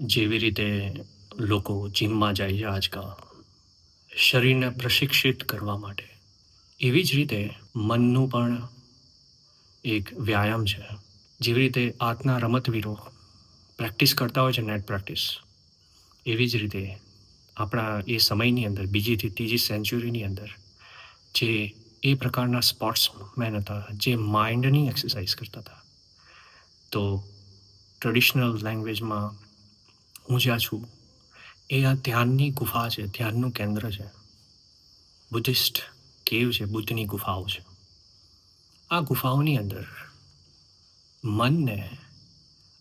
જેવી રીતે લોકો જિમમાં જાય છે આજકાલ, શરીરને પ્રશિક્ષિત કરવા માટે. એવી જ રીતે મનનું પણ એક વ્યાયામ છે. જેવી રીતે આજના રમતવીરો પ્રેક્ટિસ કરતા હોય છે, નેટ પ્રેક્ટિસ. એવી જ રીતે આપણા એ સમયની અંદર બીજીથી ત્રીજી સેન્ચુરીની અંદર, જે એ પ્રકારના સ્પોર્ટ્સમેન હતા, જે માઇન્ડની એક્સરસાઇઝ કરતા હતા. તો ટ્રેડિશનલ લેંગ્વેજમાં હું જ્યાં છું. એ આ ધ્યાનની ગુફા છે, ધ્યાનનું કેન્દ્ર છે. બુદ્ધિસ્ટ કેવ છે, બુદ્ધની ગુફાઓ છે. આ ગુફાઓની અંદર મનને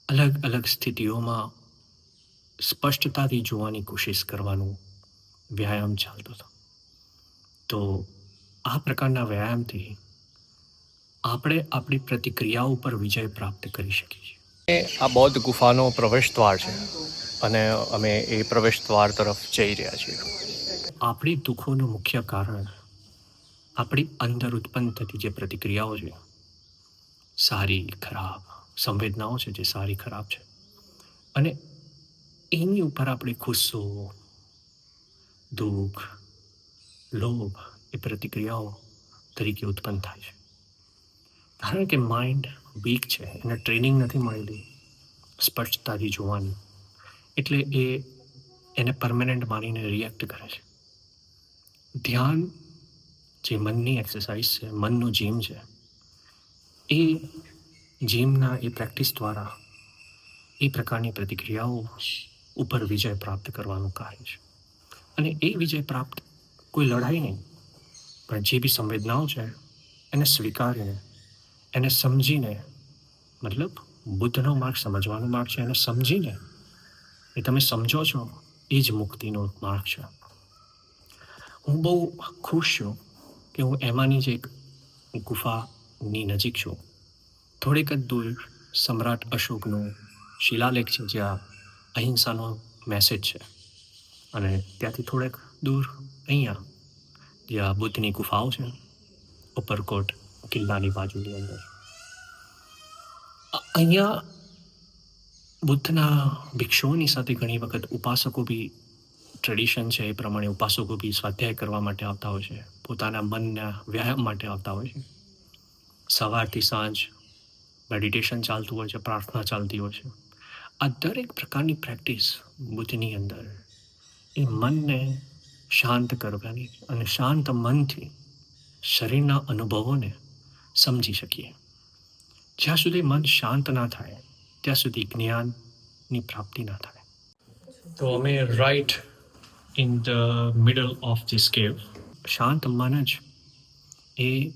અલગ અલગ સ્થિતિઓમાં સ્પષ્ટતાથી જોવાની કોશિશ કરવાનું વ્યાયામ ચાલતો હતો. તો આ પ્રકારના વ્યાયામથી આપણે આપણી પ્રતિક્રિયા ઉપર વિજય પ્રાપ્ત કરી શકીએ છીએ. આ બૌદ્ધ ગુફાનો પ્રવેશ દ્વાર છે. અને અમે એ પ્રવેશ દ્વાર તરફ જઈ રહ્યા છીએ. આપણી દુઃખોનું મુખ્ય કારણ આપણી અંદર ઉત્પન્ન થતી જે પ્રતિક્રિયાઓ છે, સારી, ખરાબ સંવેદનાઓ છે જે સારી, ખરાબ છે, અને એની ઉપર આપણે ગુસ્સો, દુઃખ, લોભ એ પ્રતિક્રિયાઓ તરીકે ઉત્પન્ન થાય છે. કારણ કે માઇન્ડ વીક છે, એને ટ્રેનિંગ નથી મળેલી, સ્પષ્ટતાથી જોવાની. એટલે એ એને પરમેનન્ટ માનીને રિએક્ટ કરે છે. ધ્યાન જે મનની એક્સરસાઇઝ છે, મનનું જીમ છે, એ જીમના એ પ્રેક્ટિસ દ્વારા એ પ્રકારની પ્રતિક્રિયાઓ ઉપર વિજય પ્રાપ્ત કરવાનું કાર્ય છે. અને એ વિજય પ્રાપ્ત કોઈ લડાઈ નહીં, પણ જે બી સંવેદનાઓ છે, એને સ્વીકારીને, એને સમજીને, મતલબ બુદ્ધનો માર્ગ, સમજવાનો માર્ગ છે, એને સમજીને એ તમે સમજો છો? એ જ મુક્તિનો માર્ગ છે. હું બહુ ખુશ છું કે હું એમાંની જ એક ગુફાની નજીક છું. થોડીક જ દૂર સમ્રાટ અશોકનો શિલાલેખ છે, જ્યાં અહિંસાનો મેસેજ છે. અને ત્યાંથી થોડેક દૂર અહીંયા, જ્યાં બુદ્ધની ગુફાઓ છે ઉપરકોટ કિલ્લાની બાજુની અંદર. અહીંયા બુદ્ધના ભિક્ષુઓની સાથે ઘણી વખત ઉપાસકો બી ટ્રેડિશન છે એ પ્રમાણે ઉપાસકો બી સ્વાધ્યાય કરવા માટે આવતા હોય છે. પોતાના મનના વ્યાયામ માટે આવતા હોય છે. સવારથી સાંજ મેડિટેશન ચાલતું હોય છે, પ્રાર્થના ચાલતી હોય છે. આ દરેક પ્રકારની પ્રેક્ટિસ બુદ્ધની અંદર એ મનને શાંત કરવાની અને શાંત મનથી શરીરના અનુભવોને સમજી શકીએ. જ્યાં સુધી મન શાંત ના થાય ત્યાં સુધી જ્ઞાનની પ્રાપ્તિ ના થાય. તો અમે right in the middle of this cave શાંત અંબાના જ એ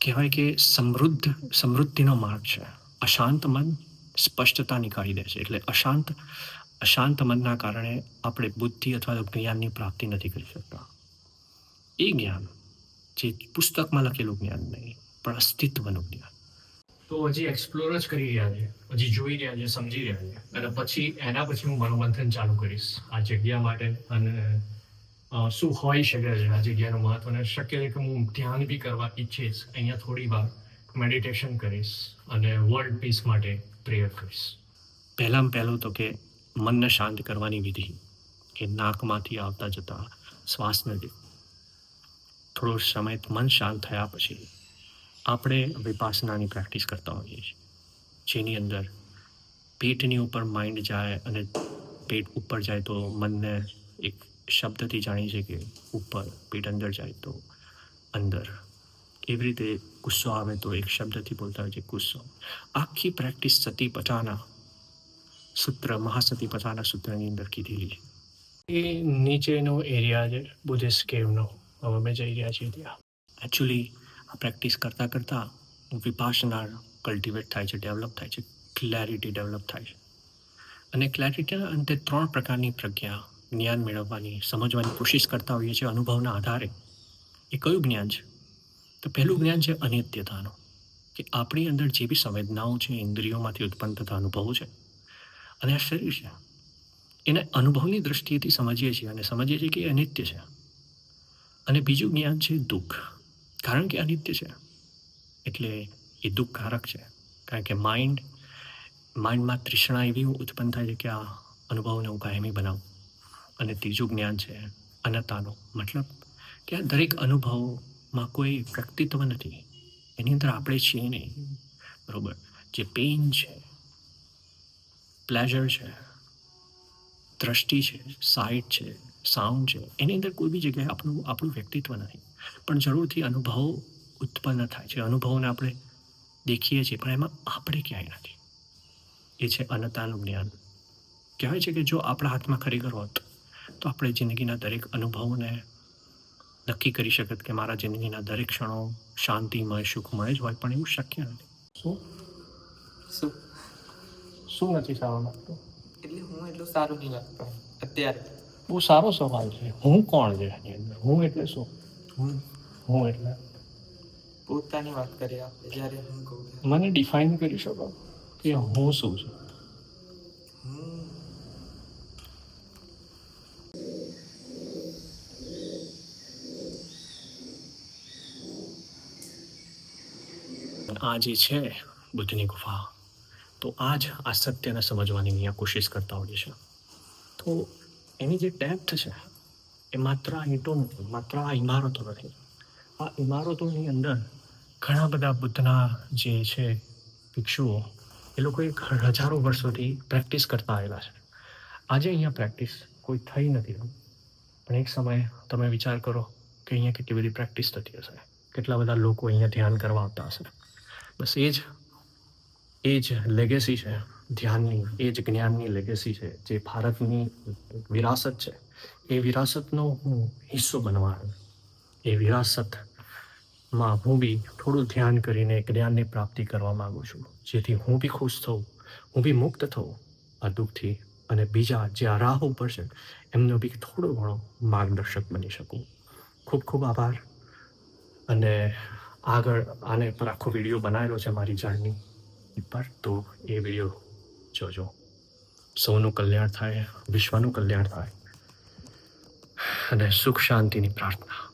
કહેવાય કે સમૃદ્ધ સમૃદ્ધિનો માર્ગ છે. અશાંત મન સ્પષ્ટતા નીકાળી દે છે. એટલે અશાંત અશાંત મનના કારણે આપણે બુદ્ધિ અથવા તો જ્ઞાનની પ્રાપ્તિ નથી કરી શકતા. એ જ્ઞાન જે પુસ્તકમાં લખેલું જ્ઞાન નહીં પણ અસ્તિત્વનું જ્ઞાન. તો હજી એક્સપ્લોર જ કરી રહ્યા છે. હજી જોઈ રહ્યા છે, સમજી રહ્યા છે. અને પછી એના પછી હું મનોમંથન ચાલુ કરીશ આ જગ્યા માટે. અને શું હોઈ શકે છે આ જગ્યાનું મહત્વ? અને શક્ય છે કે હું ધ્યાન બી કરવા ઈચ્છીશ. અહીંયા થોડી વાર મેડિટેશન કરીશ અને વર્લ્ડ પીસ માટે પ્રેયર કરીશ. પહેલાં પહેલું તો કે મનને શાંત કરવાની વિધિ. કે નાકમાંથી આવતા જતા શ્વાસને થોડો સમય મન શાંત થયા પછી આપણે વિપાસનાની પ્રેક્ટિસ કરતા હોઈએ છીએ. જેની અંદર પેટની ઉપર માઇન્ડ જાય અને પેટ ઉપર જાય તો મનને એક શબ્દથી જાણી છે કે ઉપર, પેટ અંદર જાય તો અંદર. એવી રીતે ગુસ્સો આવે તો એક શબ્દથી બોલતા હોય છે ગુસ્સો. આખી પ્રેક્ટિસ સતી પચાના સૂત્ર, મહાસતી પચાના સૂત્રની અંદર કીધેલી છે. એ નીચેનો એરિયા છે બુદ્ધિસ્ટ કેવનો હવે અમે જઈ રહ્યા છીએ ત્યાં. એકચ્યુઅલી આ પ્રેક્ટિસ કરતાં કરતાં વિપાસના કલ્ટિવેટ થાય છે ડેવલપ થાય છે ક્લેરિટી ડેવલપ થાય છે. અને ક્લેરિટીના અંતે ત્રણ પ્રકારની પ્રજ્ઞા જ્ઞાન મેળવવાની, સમજવાની કોશિશ કરતા હોઈએ છીએ અનુભવના આધારે. એ કયું જ્ઞાન છે? તો પહેલું જ્ઞાન છે અનિત્યતાનું, કે આપણી અંદર જે બી સંવેદનાઓ છે, ઇન્દ્રિયોમાંથી ઉત્પન્ન થતા અનુભવો છે. અને આ શરીર છે. એને અનુભવની દૃષ્ટિએથી સમજીએ છીએ અને સમજીએ છીએ કે એ અનિત્ય છે. અને બીજું જ્ઞાન છે દુઃખ. કારણ કે અનિત્ય છે. એટલે એ દુઃખકારક છે. કારણ કે માઇન્ડ માઇન્ડમાં તૃષ્ણા એવી ઉત્પન્ન થાય છે કે આ અનુભવને હું કાયમી બનાવું. અને ત્રીજું જ્ઞાન છે અનતાનું મતલબ કે આ દરેક અનુભવમાં કોઈ વ્યક્તિત્વ નથી. એની અંદર આપણે છીએ નહીં. બરાબર? જે પેઇન છે પ્લેઝર છે, દ્રષ્ટિ છે સાઇટ છે સાઉન્ડ છે. એની અંદર કોઈ બી જગ્યાએ આપણું આપણું વ્યક્તિત્વ નથી. પણ જરૂરથી અનુભવ ઉત્પન્ન થાય છે. અનુભવને આપણે દેખીએ છીએ પણ એમાં આપણે ક્યાંય નથી. એ છે અનતાનું જ્ઞાન. કહેવાય છે કે જો આપણા હાથમાં ખરેખર હોત તો આપણે જિંદગીના દરેક અનુભવોને નક્કી કરી શકત કે મારા જિંદગીના દરેક ક્ષણો શાંતિમય સુખમય જ હોય પણ એવું શક્ય નથી. શું? શું? શું નથી સારું લાગતું? એટલે હું એટલું સારું નહીં લાગતો. અત્યારે. બહુ સારો સવાલ છે. હું કોણ છે હું એટલે શું? હું? હું એટલે? પોતાની વાત કરીએ આપણે જ્યારે હું કહું મને ડિફાઇન કરી શકો કે હું શું છું? આ જે છે બુદ્ધની ગુફા તો આ જ આ સત્યને સમજવાની અહીંયા કોશિશ કરતા હોઈએ છે. તો એની જે ડેપ્થ છે એ માત્ર આ ઈંટો નથી માત્ર આ ઇમારતો નથી આ ઇમારતોની અંદર ઘણા બધા બુદ્ધના જે છે ભિક્ષુઓ, એ લોકો એક હજારો વર્ષોથી પ્રેક્ટિસ કરતા આવેલા છે. આજે અહીંયા પ્રેક્ટિસ કોઈ થઈ નથી પણ એક સમયે તમે વિચાર કરો કે અહીંયા કેટલી બધી પ્રેક્ટિસ થતી હશે. કેટલા બધા લોકો અહીંયા ધ્યાન કરવા આવતા હશે. બસ એ જ એ જ લેગેસી છે ધ્યાનની, એ જ જ્ઞાનની લેગેસી છે, જે ભારતની વિરાસત છે. એ વિરાસતનો હું હિસ્સો બનવા એ વિરાસતમાં હું બી થોડું ધ્યાન કરીને જ્ઞાનની પ્રાપ્તિ કરવા માગું છું. જેથી હું બી ખુશ થઉં, હું બી મુક્ત થઉં આ દુઃખથી. અને બીજા જે આ રાહ ઉપર છે, એમનો બી થોડો ઘણો માર્ગદર્શક બની શકું. ખૂબ ખૂબ આભાર. અને આગળ આને પર આખો વીડિયો બનાવેલો છે મારી જર્ની પર તો એ વીડિયો જોજો સૌનું કલ્યાણ થાય વિશ્વનું કલ્યાણ થાય. અને સુખ શાંતિની પ્રાર્થના.